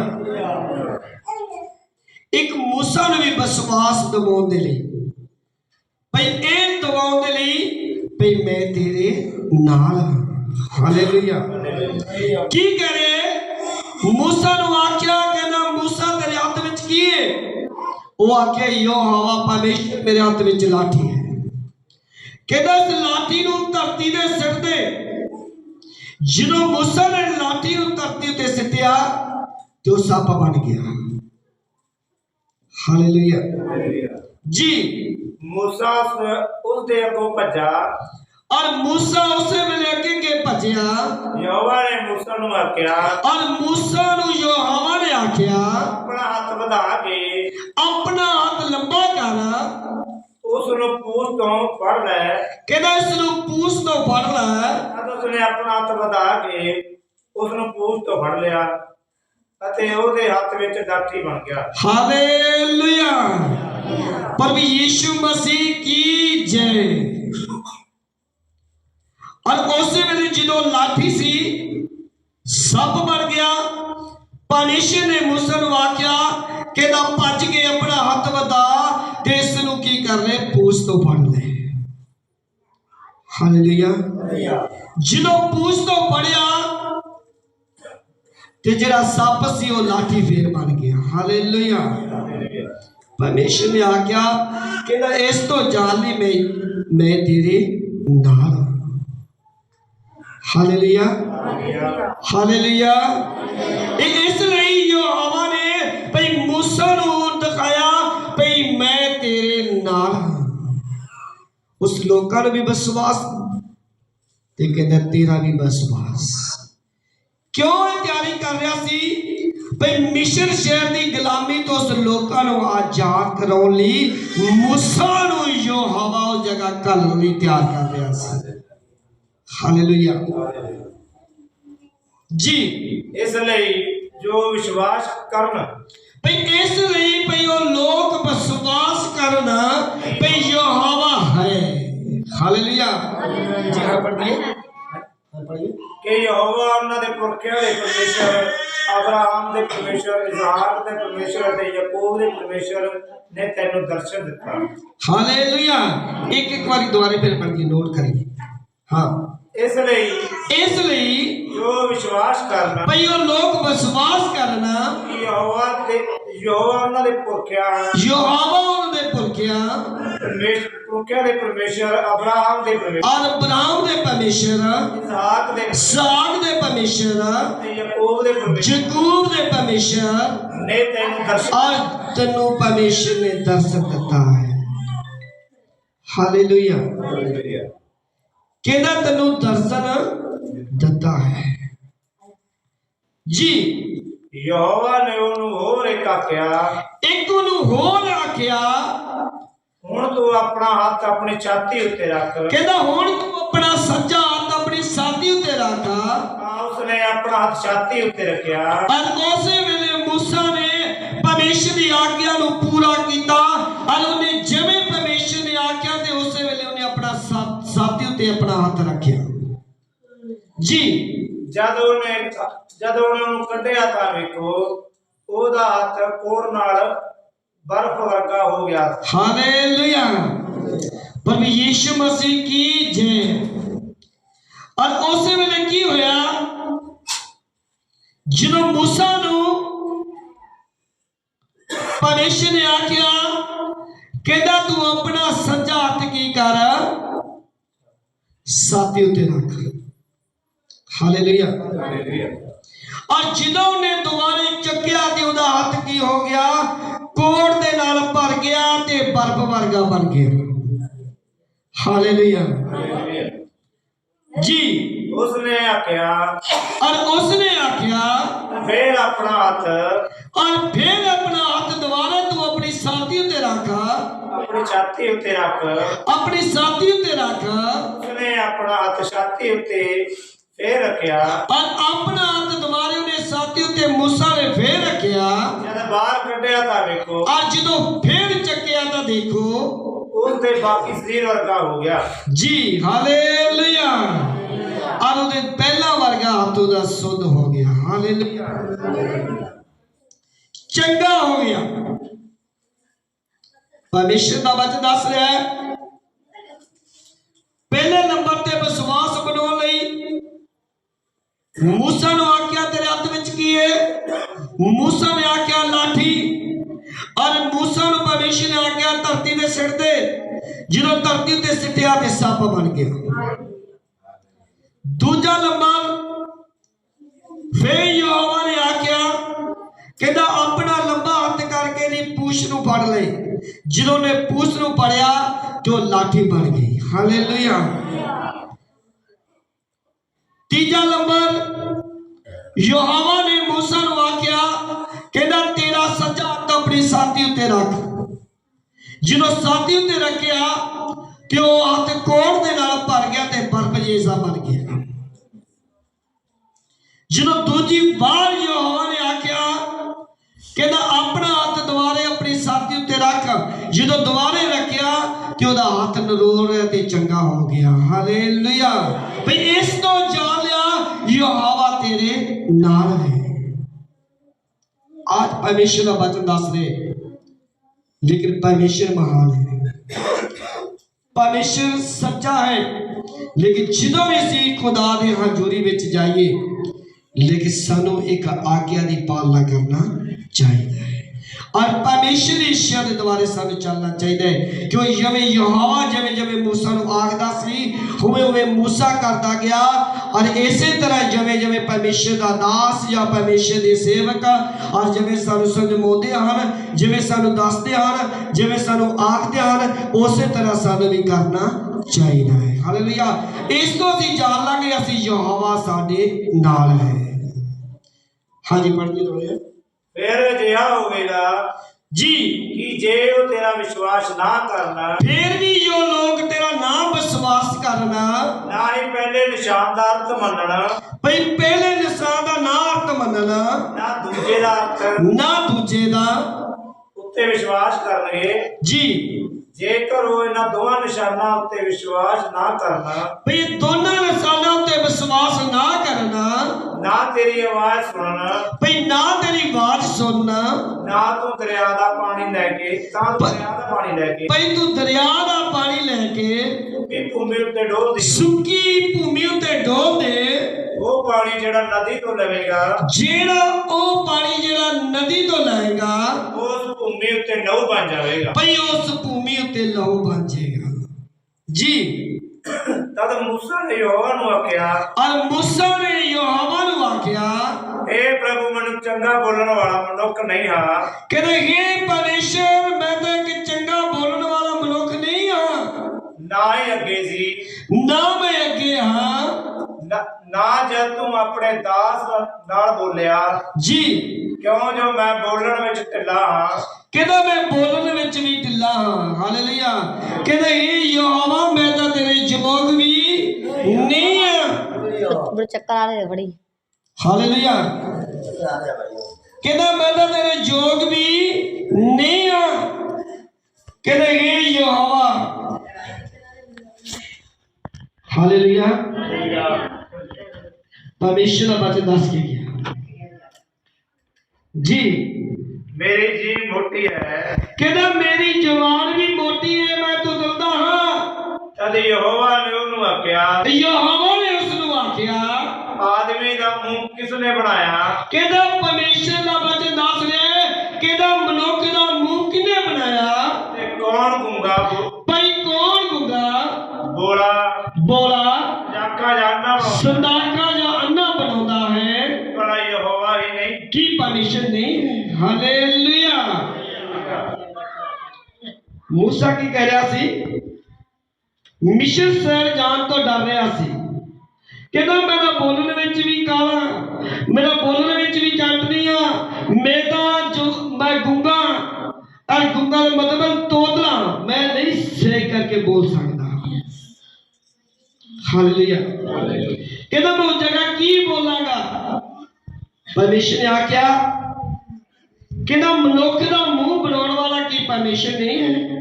ਇੱਕ ਮੂਸਾ ਨੂੰ ਵੀ ਵਿਸ਼ਵਾਸ ਦਿਵਾਉਣ ਦੇ ਲਈ ਭਈ ਇਹ ਦਿਵਾਉਣ ਦੇ ਲਈ ਭਈ ਮੈਂ ਤੇਰੇ ਨਾਲ ਹਾਂ ਹਾਲੇਲੂਇਆ ਕੀ ਕਰੇ ਮੂਸਾ ਨੂੰ ਆਖਿਆ ਕਹਿੰਦਾ ਮੂਸਾ ਤੇਰੇ ਹੱਥ ਵਿੱਚ ਕੀ ਹੈ ਉਹ ਆਖਿਆ ਯੋ ਹਵਾ ਪਰਮੇਸ਼ਰ ਮੇਰੇ ਹੱਥ ਵਿੱਚ ਲਾਠੀ ਹੈ ਕਹਿੰਦਾ ਇਸ ਲਾਠੀ ਨੂੰ ਧਰਤੀ ਦੇ ਸਿਰ ਦੇ ਜਦੋਂ ਮੂਸਾ ਨੇ ਲਾਠੀ ਨੂੰ ਧਰਤੀ ਉੱਤੇ ਸਿੱਟਿਆ ਤੇ ਉਹ ਸੱਪ ਬਣ ਗਿਆ ਹਾਲੇਲੂਇਆ ਜੀ
ਮੂਸਾ ਉਸ- ਉਸ ਦੇ ਅੱਗੋਂ ਭੱਜਾ।
ਔਰ ਮੂਸਾ ਉਸੇ ਵੇਲੇ ਅੱਗੇ ਅੱਗੇ ਭੱਜਿਆ।
ਯਹੋਵਾ ਨੇ ਮੂਸਾ ਨੂੰ ਆਖਿਆ
ਔਰ ਮੂਸਾ ਨੂੰ ਯੋਹਵਾ ਨੇ ਆਖਿਆ
ਆਪਣਾ ਹੱਥ ਵਧਾ ਕੇ।
ਆਪਣਾ ਹੱਥ ਲੰਬਾ ਕਰ।
ਉਸ ਨੂੰ ਪੂਛ ਤੋਂ ਫੜ ਲੈ।
ਕਹਿੰਦਾ ਇਸ ਨੂੰ ਪੂਛ ਤੋਂ ਫੜ ਲੈ।
ਤਦ ਉਸਨੇ ਆਪਣਾ ਹੱਥ ਵਧਾ ਕੇ ਉਸ ਨੂੰ ਪੂਛ ਤੋਂ ਫੜ ਲਿਆ। ਅਤੇ ਉਹਦੇ ਹੱਥ ਵਿੱਚ ਲਾਠੀ ਬਣ ਗਿਆ।
ਹਾਲੇਲੂਇਆ। ਪ੍ਰਭੂ ਯੀਸ਼ੂ ਮਸੀਹ ਕੀ ਜੈ। ਔਰ ਉਸੇ ਵੇਲੇ ਜਦੋਂ ਲਾਠੀ ਸੀ ਸੱਪ ਬਣ ਗਿਆ। ਪਰਮੇਸ਼ਰ ਨੇ ਮੂਸਾ ਨੂੰ ਆਖਿਆ ਕਹਿੰਦਾ ਭੱਜ ਕੇ ਆਪਣਾ ਹੱਥ ਵਧਾ ਤੇ ਇਸ ਨੂੰ ਕੀ ਕਰ ਲੈ ਪੂਛ ਤੋਂ ਫੜ ਲੈ। ਹਾਲੇਲੂਇਆ। ਜਦੋਂ ਪੂਛ ਤੋਂ ਫੜਿਆ ਤੇ ਜਿਹੜਾ ਸੱਪ ਸੀ ਉਹ ਲਾਠੀ ਫੇਰ ਬਣ ਗਿਆ। ਹਾਲੇਲੂਇਆ। ਪਰਮੇਸ਼ਰ ਨੇ ਆਖਿਆ ਕਹਿੰਦਾ ਇਸ ਤੋਂ ਜਾਣ ਲਈ ਮੈਂ ਮੈਂ ਤੇਰੇ ਨਾਲ ਹਾਂ। ਹਾਲੇਲੂਇਆ। ਹਾਲੇਲੂਇਆ। ਇਹ ਇਸ ਲਈ ਯਹੋਵਾ ਨੇ ਭਈ ਮੂਸਾ ਨੂੰ ਦਿਖਾਇਆ ਭਈ ਮੈਂ ਤੇਰੇ ਨਾਲ ਉਸ ਲੋਕਾਂ ਨੂੰ ਵੀ ਵਿਸ਼ਵਾਸ ਤੇ ਕਹਿੰਦਾ ਤੇਰਾ ਵੀ ਵਿਸ਼ਵਾਸ ਕਿਉਂ ਇਹ ਤਿਆਰੀ ਕਰ ਰਿਹਾ ਸੀ? ਭਈ ਮਿਸ਼ਨ ਸ਼ਹਿਰ ਦੀ ਗੁਲਾਮੀ ਤੋਂ ਉਸ ਲੋਕਾਂ ਨੂੰ ਆਜ਼ਾਦ ਕਰਾਉਣ ਲਈ ਮੂਸਾ ਨੂੰ ਜੋ ਹਵਾ ਉਹ ਜਗ੍ਹਾ ਘੱਲਣ ਲਈ ਤਿਆਰ ਕਰ ਰਿਹਾ ਸੀ। ਹਾਲੇਲੂਇਆ। ਜੀ।
ਇਸ ਲਈ ਜੋ ਵਿਸ਼ਵਾਸ ਕਰਨ।
ਭਈ ਇਸ ਲਈ ਭਈ ਉਹ ਲੋਕ ਵਿਸ਼ਵਾਸ ਕਰਨ ਭਈ ਯਹੋਵਾ ਹੈ। ਹਾਲੇਲੂਇਆ। ਜੀ ਹਾਂ ਪੜ੍ਹੀਏ ਹਾਂ। ਪੜ੍ਹੀਏ
ਕਿ ਯਹੋਵਾ ਉਹਨਾਂ ਦੇ ਪੁਰਖਿਆਂ ਦੇ ਪਰਮੇਸ਼ਰ ਅਬਰਾਹਮ ਦੇ ਪਰਮੇਸ਼ਰ ਇਸਹਾਕ ਦੇ ਪਰਮੇਸ਼ਰ ਅਤੇ ਯਾਕੂਬ ਦੇ ਪਰਮੇਸ਼ਰ ਨੇ ਤੈਨੂੰ ਦਰਸ਼ਨ ਦਿੱਤਾ।
ਹਾਲੇਲੂਇਆ ਇੱਕ ਇੱਕ ਵਾਰੀ ਦੁਬਾਰੇ ਫਿਰ ਪੜ੍ਹ ਕੇ ਨੋਟ ਕਰੀਏ। ਹਾਂ।
ਇਸ ਲਈ
ਇਸ ਲਈ
ਜੋ ਵਿਸ਼ਵਾਸ ਕਰਨਾ
ਭਈ ਉਹ ਲੋਕ ਵਿਸ਼ਵਾਸ ਕਰਨ
ਕਿ ਯਹੋਵਾ ਦੇ ਯਹੋਵਾ ਉਹਨਾਂ ਦੇ ਪੁਰਖਿਆਂ।
ਯਹੋਵਾ ਉਹਨਾਂ ਦੇ ਪੁਰਖਿਆਂ।
ਪਰਮੇਸ਼ਰ ਪੁਰਖਿਆਂ ਦੇ ਪਰਮੇਸ਼ਰ ਅਬਰਾਹਮ ਦੇ ਪਰਮੇਸ਼ਰ।
ਔਰ ਅਬਰਾਮ ਦੇ ਪਰਮੇਸ਼ਰ
ਇਸਹਾਕ ਦੇ
ਸਾਗ ਦੇ ਪਰਮੇਸ਼ਰ
ਤੇ ਯਾਕੂਬ ਦੇ ਪਰਮੇਸ਼ਰ।
ਜਕੂਬ ਦੇ ਪਰਮੇਸ਼ਰ।
ਨੇ ਤੈਨੂੰ ਦਰਸ਼ਨ
ਔਰ ਤੈਨੂੰ ਪਰਮੇਸ਼ਰ ਨੇ ਦਰਸ਼ਨ ਦਿੱਤਾ ਹੈ। ਹਾਲੇਲੂਇਆ। ਕਹਿੰਦਾ ਤੈਨੂੰ ਦਰਸ਼ਨ ਦਿੱਤਾ ਹੈ? ਜੀ
ਯਹੋਵਾ ਨੇ ਉਹਨੂੰ ਹੋਰ ਇੱਕ ਆਖਿਆ
ਇੱਕ ਨੂੰ ਹੋਰ ਆਖਿਆ
ਹੁਣ ਤੂੰ ਆਪਣਾ ਹੱਥ ਆਪਣੀ ਛਾਤੀ ਉੱਤੇ ਰੱਖ।
ਕਹਿੰਦਾ ਹੁਣ ਤੂੰ ਆਪਣਾ ਸੱਜਾ ਹੱਥ ਆਪਣੀ ਛਾਤੀ ਉੱਤੇ ਰੱਖ।
ਤਾਂ ਉਸਨੇ ਆਪਣਾ ਹੱਥ ਛਾਤੀ ਉੱਤੇ ਰੱਖਿਆ।
ਔਰ ਉਸੇ ਵੇਲੇ ਮੂਸਾ ਨੇ ਪਰਮੇਸ਼ਰ ਦੀ ਆਗਿਆ ਨੂੰ ਪੂਰਾ ਕੀਤਾ। ਉਹਨੇ ਜਿਵੇਂ ਪਰਮੇਸ਼ਰ ਨੇ ਆਖਿਆ ਤੇ ਉਸੇ ਵੇਲੇ ਉਹਨੇ ਆਪਣਾ ਛਾਤੀ ਉੱਤੇ ਆਪਣਾ ਹੱਥ ਰੱਖਿਆ। ਜੀ
ਜਦ ਉਹਨੇ ਜਦ ਉਹਨੇ ਉਹਨੂੰ ਕੱਢਿਆ ਤਾਂ ਵੇਖੋ, ਉਹਦਾ ਹੱਥ ਕੋੜ ਨਾਲ ਬਰਫ਼ ਵਰਗਾ ਹੋ ਗਿਆ
ਹਾਲੇਲੂਇਆ। ਪ੍ਰਭੂ ਯੀਸ਼ੂ ਮਸੀਹ ਕੀ ਜੈ? ਔਰ ਉਸੇ ਵੇਲੇ ਕੀ ਹੋਇਆ? ਜਦੋਂ ਮੂਸਾ ਨੂੰ ਪਰਮੇਸ਼ਰ ਨੇ ਆਖਿਆ, ਕਹਿੰਦਾ ਤੂੰ ਆਪਣਾ ਸੱਜਾ ਹੱਥ ਕੀ ਕਰ? ਸਾਥੀ ਉੱਤੇ ਰੱਖ। ਹਾਲੇਲੂਇਆ ਔਰ ਜਦੋਂ ਉਹਨੇ ਦੁਬਾਰੇ ਚੱਕਿਆ ਤੇ ਉਹਦਾ ਹੱਥ ਕੀ ਹੋ ਗਿਆ? ਕੋੜ ਦੇ ਨਾਲ ਭਰ ਗਿਆ ਤੇ ਬਰਫ਼ ਵਰਗਾ ਬਣ ਗਿਆ। ਹਾਲੇਲੂਇਆ ਜੀ।
ਉਸਨੇ ਆਖਿਆ
ਔਰ ਉਸਨੇ ਆਖਿਆ
ਫੇਰ ਆਪਣਾ ਹੱਥ
ਔਰ ਫਿਰ ਆਪਣਾ ਹੱਥ ਦੁਬਾਰਾ ਤੂੰ ਆਪਣੀ ਸਾਥੀ ਉੱਤੇ ਰੱਖ।
ਆਪਣੀ ਛਾਤੀ ਉੱਤੇ ਰੱਖ।
ਆਪਣੀ ਸਾਥੀ ਉੱਤੇ ਰੱਖ।
ਉਸਨੇ ਆਪਣਾ ਹੱਥ ਛਾਤੀ ਉੱਤੇ ਫੇਰ ਰੱਖਿਆ।
ਔਰ ਆਪਣਾ ਹੱਥ ਦੁਬਾਰੇ ਉਹਨੇ ਸਾਥੀ ਉੱਤੇ ਮੂਸਾ ਨੇ ਫੇਰ ਰੱਖਿਆ।
ਜਦ ਬਾਹਰ ਕੱਢਿਆ ਤਾਂ ਵੇਖੋ।
ਔਰ ਜਦੋਂ ਫੇਰ ਚੱਕਿਆ ਤਾਂ ਦੇਖੋ।
ਉਸ ਦੇ ਬਾਕੀ ਸਰੀਰ ਵਰਗਾ ਹੋ ਗਿਆ।
ਜੀ ਹਾਲੇਲੂਇਆ। ਔਰ ਉਹਦੇ ਪਹਿਲਾ ਵਰਗਾ ਹੱਥ ਉਹਦਾ ਸੁੱਧ ਹੋ ਗਿਆ। ਹਾਲੇਲੂਇਆ। ਚੰਗਾ ਹੋ ਗਿਆ। ਪਰਮੇਸ਼ਰ ਦਾ ਵਚਨ ਦੱਸ ਰਿਹਾ ਹੈ। ਪਹਿਲੇ ਨੰਬਰ ਤੇ ਵਿਸ਼ਵਾਸ ਬਣਾਉਣ ਲਈ ਮੂਸਾ ਨੂੰ ਆਖਿਆ, ਤੇਰੇ ਹੱਥ ਵਿੱਚ ਕੀ ਹੈ ਮੂਸਾ ਨੇ ਆਖਿਆ, ਲਾਠੀ। ਔਰ ਮੂਸਾ ਨੂੰ ਪਰਮੇਸ਼ਰ ਨੇ ਆਖਿਆ, ਧਰਤੀ ਦੇ ਸਿੱਟ ਦੇ ਜਦੋਂ ਧਰਤੀ ਉੱਤੇ ਸਿੱਟਿਆ ਤੇ ਸੱਪ ਬਣ ਗਿਆ। ਦੂਜਾ ਨੰਬਰ ਫੇਰ ਯਹੋਵਾ ਨੇ ਆਖਿਆ ਕਹਿੰਦਾ ਆਪਣਾ ਲੰਬਾ ਹੱਥ ਕਰਕੇ ਨਹੀਂ, ਪੂਛ ਨੂੰ ਫੜ ਲੈ। ਜਦੋਂ ਨੇ ਪੂਛ ਨੂੰ ਫੜਿਆ, ਤੇ ਉਹ ਲਾਠੀ ਬਣ ਗਈ। ਹਾਲੇਲੂਇਆ ਤੀਜਾ ਨੰਬਰ, ਯਹੋਵਾ ਨੇ ਮੂਸਾ ਨੂੰ ਆਖਿਆ ਕਹਿੰਦਾ, ਤੇਰਾ ਸੱਜਾ ਹੱਥ ਆਪਣੀ ਸਾਥੀ ਉੱਤੇ ਰੱਖ। ਜਦੋਂ ਸਾਥੀ ਉੱਤੇ ਰੱਖਿਆ, ਤੇ ਉਹ ਹੱਥ ਕੋੜ ਦੇ ਨਾਲ ਭਰ ਗਿਆ ਤੇ ਬਰਫ਼ ਜੇਸਾ ਬਣ ਗਿਆ। ਜਦੋਂ ਦੂਜੀ ਵਾਰ ਯਹੋਵਾ ਨੇ ਆਖਿਆ, ਕਹਿੰਦਾ, ਆਪਣਾ ਹੱਥ ਦੁਬਾਰੇ ਆਪਣੀ ਸਾਥੀ ਉੱਤੇ ਰੱਖ। ਜਦੋਂ ਦੁਬਾਰੇ ਰੱਖਿਆ ਤੇ ਉਹਦਾ ਹੱਥ ਨਰੋੜ ਤੇ ਚੰਗਾ ਹੋ ਗਿਆ ਹਾਲੇਲੂਇਆ ਵੀ ਇਸ ਤੋਂ ਜਾਣ ਲਿਆ ਯਹੋਵਾ ਤੇਰੇ ਨਾਲ ਹੈ आज परमेश्वर का वचन दस रहे लेकिन परमेश्वर महान है परमेश्वर सच्चा है लेकिन ਜਦੋਂ ਵੀ ਅਸੀਂ ਖੁਦਾ ਦੇ ਹਜ਼ੂਰੀ ਵਿੱਚ ਜਾਈਏ ਲੇਕਿਨ ਸਾਨੂੰ ਇੱਕ ਆਗਿਆ ਦੀ ਪਾਲਣਾ ਕਰਨਾ ਚਾਹੀਦਾ ਹੈ ਔਰ ਪਰਮੇਸ਼ਰ ਦੀ ਦੇ ਦੁਆਰੇ ਸਾਨੂੰ ਚੱਲਣਾ ਚਾਹੀਦਾ ਹੈ। ਕਿਉਂ? ਜਿਵੇਂ ਯਹੋਵਾ, ਜਿਵੇਂ ਜਿਵੇਂ ਮੂਸਾ ਨੂੰ ਆਖਦਾ ਸੀ, ਉਵੇਂ ਉਵੇਂ ਮੂਸਾ ਕਰਦਾ ਗਿਆ। ਔਰ ਇਸੇ ਤਰ੍ਹਾਂ ਜਿਵੇਂ ਜਿਵੇਂ ਪਰਮੇਸ਼ਰ ਦਾ ਦਾਸ ਜਾਂ ਪਰਮੇਸ਼ਰ ਦੇ ਸੇਵਕ ਔਰ ਜਿਵੇਂ ਸਾਨੂੰ ਸਮਝਾਉਂਦੇ ਹਨ, ਜਿਵੇਂ ਸਾਨੂੰ ਦੱਸਦੇ ਹਨ, ਜਿਵੇਂ ਸਾਨੂੰ ਆਖਦੇ ਹਨ, ਉਸੇ ਤਰ੍ਹਾਂ ਸਾਨੂੰ ਵੀ ਕਰਨਾ ਚਾਹੀਦਾ ਹੈ। ਹਾਲੇਲੂਇਆ ਇਸ ਤੋਂ ਅਸੀਂ ਜਾਣ ਲਾਂਗੇ, ਅਸੀਂ ਯਹੋਵਾ ਸਾਡੇ ਨਾਲ ਹੈ। ਹਾਂਜੀ, ਪੜ੍ਹਦੇ ਥੋੜੇ
ਫਿਰ ਅਜਿਹਾ ਹੋਵੇਗਾ
ਜੀ।
ਕਿ ਜੇ ਉਹ ਤੇਰਾ ਵਿਸ਼ਵਾਸ ਨਾ ਕਰਨਾ
ਫਿਰ ਵੀ ਜੋ ਲੋਕ ਤੇਰਾ ਨਾਮ ਵਿਸ਼ਵਾਸ ਕਰਨਾ
ਨਾ ਹੀ ਪਹਿਲੇ ਨਿਸ਼ਾਨ ਦਾ ਅਰਥ ਮੰਨਣਾ
ਭਈ ਪਹਿਲੇ ਨਿਸ਼ਾਨ ਦਾ ਨਾ ਅਰਥ ਮੰਨਣਾ
ਨਾ ਦੂਜੇ ਦਾ ਅਰਥ
ਨਾ ਦੂਜੇ ਦਾ
ਉੱਤੇ ਵਿਸ਼ਵਾਸ ਕਰਨਗੇ
ਜੀ।
ਜੇਕਰ ਉਹ ਇਹਨਾਂ ਦੋਵਾਂ ਨਿਸ਼ਾਨਾਂ ਉੱਤੇ ਵਿਸ਼ਵਾਸ ਨਾ ਕਰਨਾ
ਭਈ ਦੋਨਾਂ ਨਿਸ਼ਾਨਾਂ ਉੱਤੇ ਵਿਸ਼ਵਾਸ ਨਾ ਕਰਨਾ
ਨਾ ਤੇਰੀ ਆਵਾਜ਼ ਸੁਣਨਾ।
ਭਈ ਨਾ ਤੇਰੀ ਆਵਾਜ਼ ਸੁਣਨਾ।
ਨਾ ਤੂੰ ਦਰਿਆ ਦਾ ਪਾਣੀ ਲੈ ਕੇ ਤਾਂ ਦਰਿਆ ਦਾ ਪਾਣੀ ਲੈ ਕੇ।
ਭਈ ਤੂੰ ਦਰਿਆ ਦਾ ਪਾਣੀ ਲੈ ਕੇ
ਵੀ ਭੂਮੀ ਉੱਤੇ ਡੋਲ ਦੀ।
ਸੁੱਕੀ ਭੂਮੀ ਉੱਤੇ ਡੋਲ ਦੇ।
ਉਹ ਪਾਣੀ ਜਿਹੜਾ ਨਦੀ ਤੋਂ ਲਵੇਗਾ
ਜਿਹੜਾ ਉਹ ਪਾਣੀ ਜਿਹੜਾ ਨਦੀ ਤੋਂ ਲਏਗਾ
ਉਸ ਭੂਮੀ ਉੱਤੇ ਨਹੁ ਬਣ ਜਾਵੇਗਾ।
ਭਈ ਉਸ ਭੂਮੀ ਉੱਤੇ ਲਹੂ ਬਣ ਜਾਏਗਾ। ਜੀ
ਤਦ ਮੂਸਾ ਨੇ ਯੋਹਵਾ ਨੂੰ ਆਖਿਆ
ਔਰ ਮੂਸਾ ਨੇ ਯਹੋਵਾ ਨੂੰ ਆਖਿਆ
ਇਹ ਪ੍ਰਭੂ ਮੈਨੂੰ ਚੰਗਾ ਬੋਲਣ ਵਾਲਾ ਮਨੁੱਖ ਨਹੀਂ ਹਾਂ।
ਕਹਿੰਦੇ हे ਪਰਮੇਸ਼ਰ ਮੈਂ ਤਾਂ ਇੱਕ ਚੰਗਾ ਬੋਲਣ ਵਾਲਾ ਮਨੁੱਖ ਨਹੀਂ ਹਾਂ।
ਨਾ ਹੀ ਅੱਗੇ ਸੀ।
ਨਾ ਮੈਂ ਅੱਗੇ ਹਾਂ।
ਨਾ- ਨਾ ਜਦ ਤੂੰ ਆਪਣੇ ਦਾਸ ਨਾਲ ਬੋਲਿਆ
ਜੀ।
ਕਿਉਂ ਜੋ ਮੈਂ ਬੋਲਣ ਵਿੱਚ ਢਿੱਲਾ ਹਾਂ?
ਕਹਿੰਦਾ ਮੈਂ ਬੋਲਣ ਵਿੱਚ ਵੀ ਢਿੱਲਾ ਹਾਂ। ਹਾਲੇਲੂਇਆ। ਕਹਿੰਦਾ ਇਹ ਯਹੋਵਾ ਮੈਂ ਤਾਂ ਤੇਰੇ ਜਮੋਗ ਵੀ ਨਹੀਂ ਹਾਂ
ਬੜੇ ਚੱਕਰ ਆ ਰਹੇ ਬੜੀ।
ਹਾਲੇਲੂਇਆ। ਕਹਿੰਦਾ ਮੈਂ ਤਾਂ ਤੇਰੇ ਜੋਗ ਵੀ ਨਹੀਂ ਹਾਂ ਕਹਿੰਦਾ ਇਹ ਯਹੋਵਾ ਹਾਲੇਲੂਇਆ ਪਰਮੇਸ਼ਰ ਦਾ ਬਚਨ ਦੱਸ ਕੇ ਗਿਆ ਜੀ
ਮੇਰੀ ਜੀ ਮੋਟੀ ਹੈ
ਕਹਿੰਦਾ ਮੇਰੀ ਜਵਾਨ ਵੀ ਮੋਟੀ ਹੈ ਮੈਂ ਤੁਦਲਦਾ ਹਾਂ
ਤਦ ਯਹੋਵਾ ਨੇ ਉਹਨੂੰ ਆਖਿਆ
ਯਹੋਵਾ ਨੇ ਉਸ ਨੂੰ ਆਖਿਆ
ਆਦਮੀ ਦਾ ਮੂੰਹ ਕਿਸ ਨੇ ਬਣਾਇਆ
ਕਹਿੰਦਾ ਪਰਮੇਸ਼ਰ ਦਾ ਬਚਨ ਦੱਸ ਰਿਹਾ ਹੈ ਕਹਿੰਦਾ ਮਨੁੱਖ ਦਾ ਮੂੰਹ ਕਿਹਨੇ ਬਣਾਇਆ
ਤੇ ਕੌਣ ਗੁੰਗਾ ਬੋ-
ਭਾਈ ਕੌਣ ਗੁੰਗਾ
ਬੋਲਾ
ਬੋਲਾ
ਜਾਕਾ ਜਾਣਾ
ਸੰਦਾਕਾ ਜਾਂ ਅੰਨਾ ਬਣਾਉਂਦਾ ਹੈ
ਬੜਾ ਯਹੋਵਾ ਹੀ ਨਹੀਂ
ਕੀ ਪਰਮੇਸ਼ਰ ਨਹੀਂ ਹੈ ਹਾਲੇਲੂਇਆ ਮੂਸਾ ਕੀ ਕਹਿ ਰਿਹਾ ਸੀ ਮਿਸ਼ਨ ਸ਼ਹਿਰ ਜਾਣ ਤੋਂ ਡਰ ਰਿਹਾ ਸੀ। ਕਹਿੰਦਾ ਮੈਂ ਤਾਂ ਬੋਲਣ ਵਿੱਚ ਵੀ ਕਾਲਾ ਮੇਰਾ ਬੋਲਣ ਵਿੱਚ ਵੀ ਜੱਟ ਨਹੀਂ ਆ ਮੈਂ ਤਾਂ ਜੋ ਮੈਂ ਗੁੰਗਾ ਔਰ ਗੁੰਗਾ ਦਾ ਮਤਲਬ ਤੋਤਲਾ। ਮੈਂ ਨਹੀਂ ਸਹੀ ਕਰਕੇ ਬੋਲ ਸਕਦਾ। ਹਾਲੇਲੂਇਆ ਕਹਿੰਦਾ ਮੈਂ ਉਸ ਜਗ੍ਹਾ ਕੀ ਬੋਲਾਂਗਾ? ਪਰਮੇਸ਼ਰ ਨੇ ਆਖਿਆ ਕਹਿੰਦਾ ਮਨੁੱਖ ਦਾ ਮੂੰਹ ਬਣਾਉਣ ਵਾਲਾ ਕੀ ਪਰਮੇਸ਼ਰ ਨਹੀਂ ਹੈ?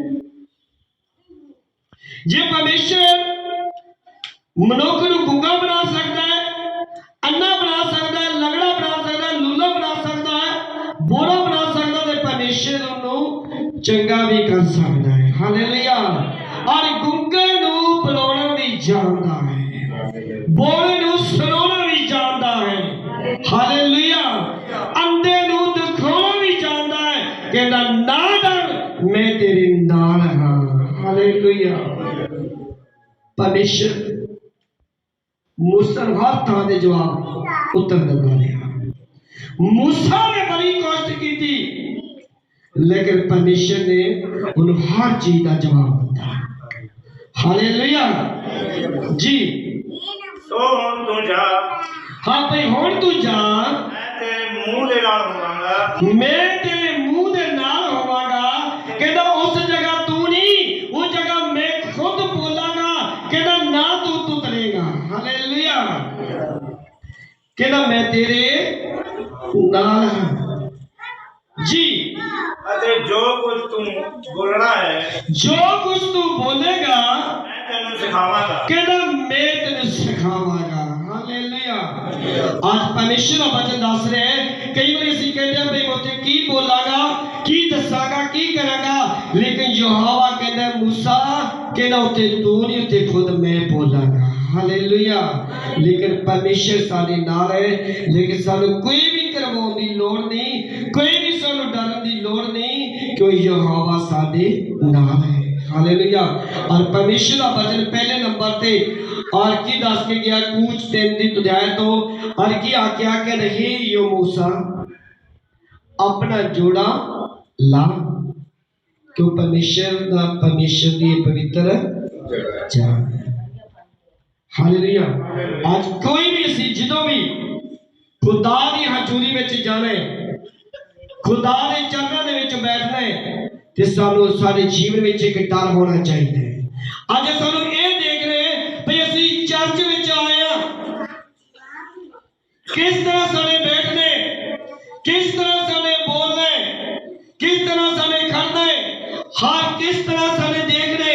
ਜੇ ਪਰਮੇਸ਼ਰ ਮਨੁੱਖ ਨੂੰ ਗੁੰਗਾ ਬਣਾ ਸਕਦਾ ਹੈ, ਅੰਨਾ ਬਣਾ ਸਕਦਾ ਹੈ, ਲੰਗੜਾ ਬਣਾ ਸਕਦਾ ਹੈ, ਲੂਲਾ ਬਣਾ ਸਕਦਾ ਹੈ ਬੋੜਾ ਬਣਾ ਸਕਦਾ ਤੇ ਪਰਮੇਸ਼ਰ ਉਹਨੂੰ ਚੰਗਾ ਵੀ ਕਰ ਸਕਦਾ ਹੈ। ਹਾਲੇਲੂਇਆ ਔਰ ਗੁੰਗੇ ਨੂੰ ਬੁਲਾਉਣਾ ਵੀ ਜਾਣਦਾ ਹੈ। ਬੋਲੇ ਨੂੰ ਸੁਣਾਉਣਾ ਵੀ ਜਾਣਦਾ ਹੈ। ਹਾਲੇਲੂਇਆ ਅੰਧੇ ਨੂੰ ਦਿਖਾਉਣਾ ਵੀ ਜਾਣਦਾ ਹੈ। ਕਹਿੰਦਾ, ਨਾ ਡਰ, ਮੈਂ ਤੇਰੇ ਨਾਲ ਹਾਂ। ਹਾਲੇਲੂਇਆ ਪਰਮੇਸ਼ਰ ਮੂਸਾ ਨੂੰ ਹਰ ਥਾਂ ਦੇ ਜਵਾਬ ਉੱਤਰ ਦਿੰਦਾ ਰਿਹਾ। ਮੂਸਾ ਨੇ ਬੜੀ ਕੋਸ਼ਿਸ਼ ਕੀਤੀ ਲੇਕਿਨ ਪਰਮੇਸ਼ਰ ਨੇ ਉਹਨੂੰ ਹਰ ਚੀਜ਼ ਦਾ ਜਵਾਬ ਦਿੱਤਾ। ਹਾਲੇਲੂਇਆ। ਜੀ।
ਸੋ ਹੁਣ ਤੂੰ ਜਾ।
ਹਾਂ ਭਈ ਹੁਣ ਤੂੰ ਜਾ।
ਮੈਂ ਤੇਰੇ ਮੂੰਹ ਦੇ ਨਾਲ ਹੋਵਾਂਗਾ।
ਮੈਂ ਤੇਰੇ ਮੂੰਹ ਦੇ ਨਾਲ ਹੋਵਾਂਗਾ ਕਹਿੰਦਾ ਉਸ ਜਗ੍ਹਾ ਤੂੰ ਨਹੀਂ ਉਹ ਜਗ੍ਹਾ ਮੈਂ ਖੁਦ ਬੋਲਾਂਗਾ ਕਹਿੰਦਾ ਨਾ ਤੂੰ ਤੁਤਰੇਗਾ ਹਾਲੇਲੂਇਆ ਕਹਿੰਦਾ ਮੈਂ ਤੇਰੇ ਨਾਲ ਹਾਂ ਜੀ।
ਅਤੇ ਜੋ ਕੁਝ ਤੂੰ ਬੋਲਣਾ ਹੈ
ਜੋ ਕੁਝ ਤੂੰ ਬੋਲੇਗਾ
ਮੈਂ ਤੈਨੂੰ ਸਿਖਾਵਾਂਗਾ।
ਕਹਿੰਦਾ ਮੈਂ ਤੈਨੂੰ ਸਿਖਾਵਾਂਗਾ। ਹਾਲੇਲੂਇਆ। ਅੱਜ ਪਰਮੇਸ਼ਰ ਦਾ ਬਚਨ ਦੱਸ ਰਿਹਾ ਹੈ ਕਈ ਵਾਰੀ ਅਸੀਂ ਕਹਿੰਦੇ ਆ ਭਈ ਮੈਂ ਉੱਥੇ ਕੀ ਬੋਲਾਂਗਾ ਕੀ ਦੱਸਾਂਗਾ ਕੀ ਕਰਾਂਗਾ? ਲੇਕਿਨ ਯਹੋਵਾ ਕਹਿੰਦਾ ਮੂਸਾ ਕਹਿੰਦਾ ਉੱਥੇ ਤੂੰ ਨਹੀਂ ਉੱਥੇ ਖੁਦ ਮੈਂ ਬੋਲਾਂਗਾ। ਹਾਲੇਲੂਇਆ। ਲੇਕਿਨ ਪਰਮੇਸ਼ਰ ਸਾਡੇ ਨਾਲ ਹੈ ਲੇਕਿਨ ਸਾਨੂੰ ਕੋਈ ਵੀ ਕਰਵਾਉਣ ਦੀ ਲੋੜ ਨਹੀਂ ਕੋਈ ਵੀ ਸਾਨੂੰ ਡਰਨ ਦੀ ਲੋੜ ਨਹੀਂ ਕਿਉਂ ਯਹੋਵਾ ਸਾਡੇ ਨਾਲ ਹੈ ਹਾਲੇਲੂਇਆ ਔਰ ਪਰਮੇਸ਼ਰ ਦਾ ਵਚਨ ਪਹਿਲੇ ਨੰਬਰ ਤੇ ਔਰ ਕੀ ਦੱਸ ਕੇ ਗਿਆ ਕੂਚ ਤਿੰਨ ਦੀ ਤੁਧਾਇ ਤੋਂ ਔਰ ਕੀ ਆਖਿਆ ਕਿ ਨਹੀਂ ਯੋ ਮੂਸਾ ਆਪਣਾ ਜੋੜਾ ਲਾ ਕਿਉਂ ਪਰਮੇਸ਼ਰ ਦਾ ਪਰਮੇਸ਼ਰ ਦੀ ਇਹ ਪਵਿੱਤਰ ਜਗ੍ਹਾ ਹਾਲੇਲੂਇਆ ਅੱਜ ਕੋਈ ਵੀ ਅਸੀਂ ਜਦੋਂ ਵੀ ਖੁਦਾ ਦੀ ਹਜ਼ੂਰੀ ਵਿੱਚ ਜਾਣਾ ਹੈ ਖੁਦਾ ਦੇ ਚਰਨਾਂ ਦੇ ਵਿੱਚ ਬੈਠਣਾ ਹੈ ਤੇ ਸਾਨੂੰ ਸਾਡੇ ਜੀਵਨ ਵਿੱਚ ਇੱਕ ਡਰ ਹੋਣਾ ਚਾਹੀਦਾ ਹੈ। ਅੱਜ ਸਾਨੂੰ ਇਹ ਦੇਖਣਾ ਹੈ ਵੀ ਅਸੀਂ ਚਰਚ ਵਿੱਚ ਆਏ ਆ ਕਿਸ ਤਰ੍ਹਾਂ ਸਾਡੇ ਬੈਠਣੇ ਕਿਸ ਤਰ੍ਹਾਂ ਸਾਡੇ ਬੋਲਣੇ ਕਿਸ ਤਰ੍ਹਾਂ ਸਾਡੇ ਖੜਨੇ ਹਰ ਕਿਸ ਤਰ੍ਹਾਂ ਸਾਡੇ ਦੇਖਣੇ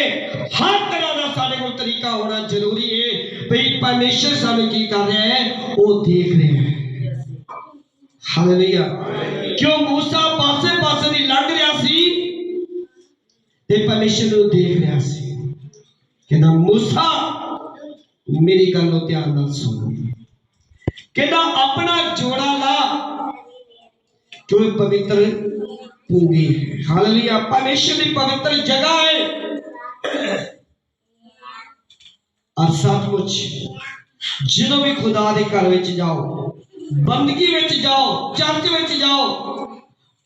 ਹਰ ਤਰ੍ਹਾਂ ਦਾ ਸਾਡੇ ਕੋਲ ਤਰੀਕਾ ਹੋਣਾ ਜ਼ਰੂਰੀ ਹੈ। ਵੀ ਪਰਮੇਸ਼ਰ ਸਾਨੂੰ ਕੀ ਕਰ ਰਿਹਾ ਹੈ? ਉਹ ਦੇਖ ਰਿਹਾ ਹੈ। ਹਾਲੇਲੂਇਆ ਕਿਉਂ ਮੂਸਾ ਪਾਸੇ ਪਾਸੇ ਦੀ ਲੰਘ ਰਿਹਾ ਸੀ? ਤੇ ਪਰਮੇਸ਼ਰ ਨੂੰ ਦੇਖ ਰਿਹਾ ਸੀ। ਕਹਿੰਦਾ, ਮੂਸਾ, ਮੇਰੀ ਗੱਲ ਨੂੰ ਧਿਆਨ ਨਾਲ ਸੁਣ। ਕਹਿੰਦਾ, ਆਪਣਾ ਜੋੜਾ ਲਾ। ਜੋ ਪਵਿੱਤਰ ਭੂਮੀ ਹੈ? ਹਾਲੇਲੂਇਆ ਪਰਮੇਸ਼ਰ ਦੀ ਪਵਿੱਤਰ ਜਗ੍ਹਾ ਹੈ। ਔਰ ਸੱਚਮੁੱਚ ਜਦੋਂ ਵੀ ਖੁਦਾ ਦੇ ਘਰ ਵਿੱਚ ਜਾਓ, ਬੰਦਗੀ ਵਿੱਚ ਜਾਓ, ਚਰਚ ਵਿੱਚ ਜਾਓ,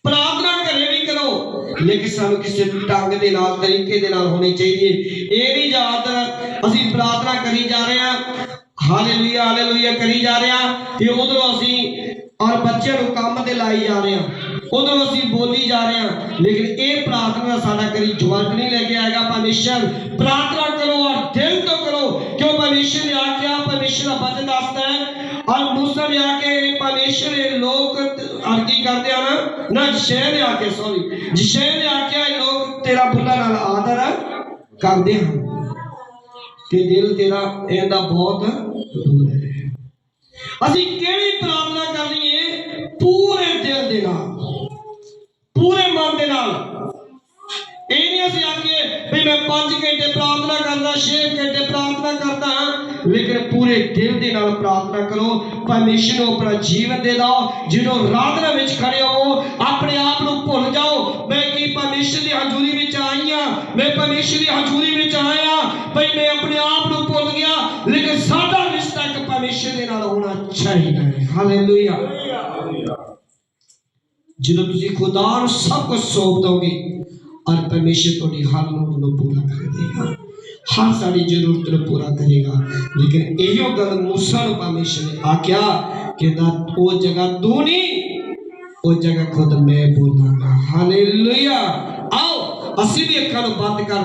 ਪ੍ਰਾਰਥਨਾ ਘਰੇ ਵੀ ਕਰੋ, ਲੇਕਿਨ ਸਾਨੂੰ ਕਿਸੇ ਢੰਗ ਦੇ ਨਾਲ, ਤਰੀਕੇ ਦੇ ਨਾਲ ਹੋਣੀ ਚਾਹੀਦੀ ਹੈ। ਇਹ ਨਹੀਂ ਯਾਦ ਅਸੀਂ ਪ੍ਰਾਰਥਨਾ ਕਰੀ ਜਾ ਰਹੇ ਹਾਂ, ਹਾਲੇਲੂਇਆ ਹਾਲੇਲੂਇਆ ਕਰੀ ਜਾ ਰਹੇ ਹਾਂ, ਤੇ ਉਧਰੋਂ ਅਸੀਂ ਔਰ ਬੱਚਿਆਂ ਨੂੰ ਕੰਮ ਤੇ ਲਾਈ ਜਾ ਰਹੇ ਹਾਂ। ਉਧਰੋਂ ਅਸੀਂ ਬੋਲੀ ਜਾ ਰਹੇ ਹਾਂ, ਲੇਕਿਨ ਇਹ ਪ੍ਰਾਰਥਨਾ ਸਾਡਾ ਕਰੀ ਜਵਾਬ ਨਹੀਂ ਲੈ ਕੇ ਆਏਗਾ। ਪਰਮੇਸ਼ਰ, ਪ੍ਰਾਰਥਨਾ ਕਰੋ ਔਰ ਦਿਲ ਤੋਂ ਕਰੋ ਕਿਉਂ ਪਰਮੇਸ਼ਰ ਨੇ ਆਖਿਆ, ਪਰਮੇਸ਼ਰ ਦਾ ਬਚਨ ਦੱਸਦਾ ਹੈ। ਔਰ ਮੂਸਾ ਨੇ ਆ ਕੇ ਪਰਮੇਸ਼ਰ ਇਹ ਲੋਕ ਔਰ ਕਰਦੇ ਹਨ? ਨਾ ਜਿਸ਼ੇ ਨੇ ਆ ਕੇ ਸੌਰੀ ਜਿਸ਼ੇ ਨੇ ਆਖਿਆ, ਇਹ ਲੋਕ ਤੇਰਾ ਬੁੱਲਾ ਨਾਲ ਆਦਰ ਕਰਦੇ ਹਨ ਤੇ ਦਿਲ ਤੇਰਾ ਇਹਦਾ ਬਹੁਤ ਦੂਰ ਹੈ। ਅਸੀਂ ਕਿਹੜੀ ਪ੍ਰਾਰਥਨਾ ਕਰਨੀ ਹੈ? ਪੂਰੇ ਦਿਲ ਦੇ ਨਾਲ। ਪੂਰੇ ਮਨ ਦੇ ਨਾਲ। ਇਹ ਨਹੀਂ ਅਸੀਂ ਆਖੀਏ ਵੀ ਮੈਂ 5 ਘੰਟੇ ਪ੍ਰਾਰਥਨਾ ਕਰਦਾ 6 ਘੰਟੇ ਪ੍ਰਾਰਥਨਾ ਕਰਦਾ ਹਾਂ, ਲੇਕਿਨ ਪੂਰੇ ਦਿਲ ਦੇ ਨਾਲ ਪ੍ਰਾਰਥਨਾ ਕਰੋ, ਪਰਮੇਸ਼ਰ ਨੂੰ ਆਪਣਾ ਜੀਵਨ ਦੇ ਦਿਓ, ਜਦੋਂ ਰਾਧਨਾ ਵਿੱਚ ਖੜੇ ਹੋ, ਆਪਣੇ ਆਪ ਨੂੰ ਭੁੱਲ ਜਾਓ, ਮੈਂ ਕੀ ਪਰਮੇਸ਼ਰ ਦੀ ਹਜ਼ੂਰੀ ਵਿੱਚ ਆਈ ਹਾਂ? ਮੈਂ ਪਰਮੇਸ਼ਰ ਦੀ ਹਜ਼ੂਰੀ ਵਿੱਚ ਆਇਆ ਭਈ ਮੈਂ ਆਪਣੇ ਆਪ ਨੂੰ ਭੁੱਲ ਗਿਆ, ਲੇਕਿਨ ਸਾਡਾ ਰਿਸ਼ਤਾ ਇੱਕ ਪਰਮੇਸ਼ਰ ਦੇ ਨਾਲ ਹੋਣਾ ਚਾਹੀਦਾ ਹੈ। ਹਾਲੇਲੂਇਆ ਜਦੋਂ ਤੁਸੀਂ ਖੁਦਾ ਨੂੰ ਸਭ ਕੁਝ ਸੌਂਪ ਦੋਗੇ ਔਰ ਪਰਮੇਸ਼ਰ ਤੁਹਾਡੀ ਹਰ ਲੋੜ ਨੂੰ ਪੂਰਾ ਕਰ ਦੇਗਾ ਹਰ ਸਾਡੀ ਜ਼ਰੂਰਤ ਨੂੰ ਪੂਰਾ ਕਰੇਗਾ। ਲੇਕਿਨ ਇਹੋ ਗੱਲ ਮੂਸਾ ਨੂੰ ਪਰਮੇਸ਼ਰ ਨੇ ਆਖਿਆ ਕਹਿੰਦਾ ਉਹ ਜਗ੍ਹਾ ਤੂੰ ਨਹੀਂ, ਉਹ ਜਗ੍ਹਾ ਖੁਦ ਮੈਂ ਬੋਲਾਂਗਾ। ਹਾਲੇਲੂਇਆ। ਆਓ, ਅਸੀਂ ਵੀ ਅੱਖਾਂ ਨੂੰ ਬੰਦ ਕਰ